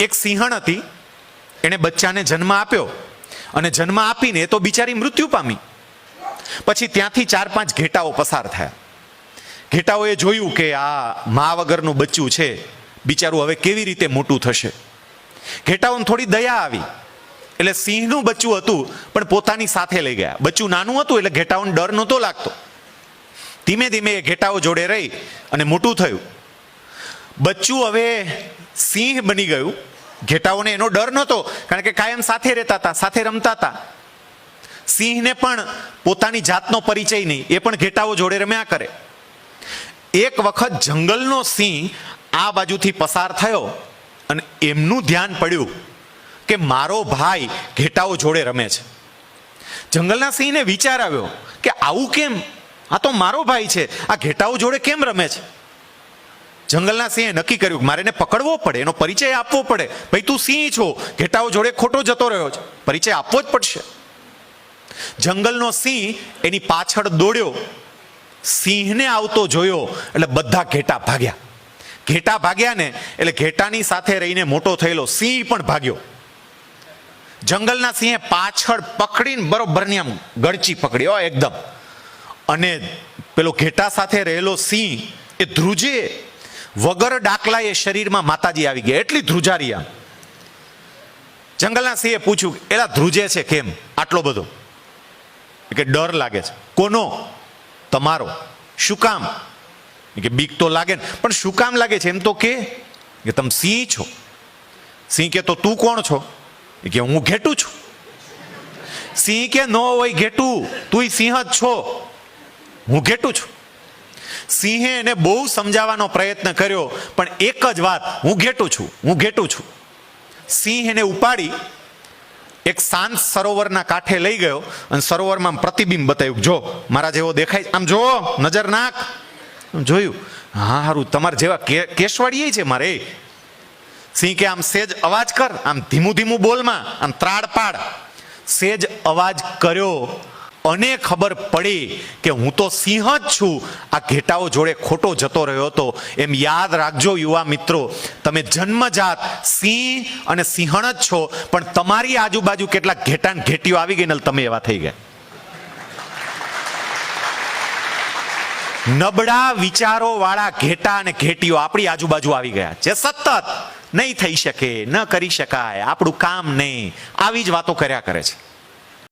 એક સિંહણ હતી, એણે બચ્ચાને જન્મ આપ્યો અને જન્મ આપીને તો બિચારી મૃત્યુ પામી. પછી ત્યાંથી ચાર પાંચ ઘેટાઓ પસાર થયા. ઘેટાઓએ જોયું કે આ મા વગરનું બચ્ચું છે, બિચારું હવે કેવી રીતે મોટું થશે. ઘેટાઓને થોડી દયા આવી, એટલે સિંહનું બચ્ચું હતું, પણ પોતાની સાથે લઈ ગયા. બચ્ચું નાનું હતું એટલે ઘેટાઓને ડર નહોતો લાગતો. ધીમે ધીમે એ ઘેટાઓ જોડે રહી અને મોટું થયું. બચ્ચું હવે સિંહ બની ગયું. ઘેટાઓને એનો ડર નહોતો, કારણ કે કાયમ સાથે રહેતા હતા, સાથે રમતા હતા. સિંહને પણ પોતાની જાતનો પરિચય નહીં, એ પણ ઘેટાઓ જોડે રમ્યા કરે. એક વખત જંગલનો સિંહ આ બાજુથી પસાર થયો અને એમનું ધ્યાન પડ્યું કે મારો ભાઈ ઘેટાઓ જોડે રમે છે. જંગલના સિંહને વિચાર આવ્યો કે આવું કેમ? આ તો મારો ભાઈ છે, આ ઘેટાઓ જોડે કેમ રમે છે? જંગલના સિંહે નક્કી કર્યું મારે એને પકડવો પડે, એનો પરિચય આપવો પડે. ભાઈ, તું સિંહ છો, ઘેટાઓ જોડે ખોટો જતો રહ્યો છે. પરિચય આપવો જ પડશે. જંગલનો સિંહ એની પાછળ દોડ્યો. સિંહને આવતો જોયો, એટલે બધા ઘેટા ભાગ્યા. ઘેટા ભાગ્યા ને એટલે ઘેટાની સાથે રહીને મોટો થયેલો સિંહ પણ ભાગ્યો. જંગલના સિંહે પાછળ પકડીને બરોબરની આમ ગળચી પકડી, હો, એકદમ. અને પેલો ઘેટા સાથે રહેલો સિંહ એ ધ્રુજે વગર ડાકલા એ શરીરમાં માતાજી આવી ગયા. એટલી ધ્રુજારિયા. જંગલના સિંહે પૂછ્યું, એલા ધ્રુજે છે કેમ આટલો બધો? કે, ડર લાગે છે. કોનો? તમારો. શું કામ? કે, બીક તો લાગે ને પણ શું કામ લાગે છે એમ તો કે? કે, તમે સિંહ છો. સિંહ કે, તો તું કોણ છો? કે, હું ઘેટું છું. સિંહ કે, ન હોય ઘેટું. તું સિંહ જ છો. હું ઘેટું છું. સિંહે એને બહુ સમજાવવાનો પ્રયત્ન કર્યો, પણ એક જ વાત, હું ઘેટું છું, હું ઘેટું છું. સિંહ એને ઉપાડી, એક શાંત સરોવરના કાંઠે લઈ ગયો અને સરોવરમાં પ્રતિબિંબ બતાવ્યું, જો, મારા જેવો દેખાય. આમ જો, નજર નાખ. જોયું, હા સારું તમારા જેવા કેશવાડીએ છે મારે. સિંહ કે, આમ સેજ અવાજ કર, આમ ધીમું ધીમું બોલમાં, આમ ત્રાડ પાડ સેજ અવાજ કર્યો અને ખબર પડી કે હું તો સિંહ જ છું. આ ઘેટાઓ જોડે ખોટો જતો રહ્યો હતો. એમ યાદ રાખજો યુવા મિત્રો, તમે જન્મજાત સિંહ અને સિંહણ જ છો, પણ તમારી આજુબાજુ કેટલાક ઘેટા ઘેટીઓ આવી ગઈ ને તમે એવા થઈ ગયા. નબળા વિચારો વાળા ઘેટા અને ઘેટીઓ આપણી આજુબાજુ આવી ગયા જે સતત નહીં થઈ શકે, ન કરી શકાય, આપણું કામ નહીં. આવી જ વાતો કર્યા કરે છે.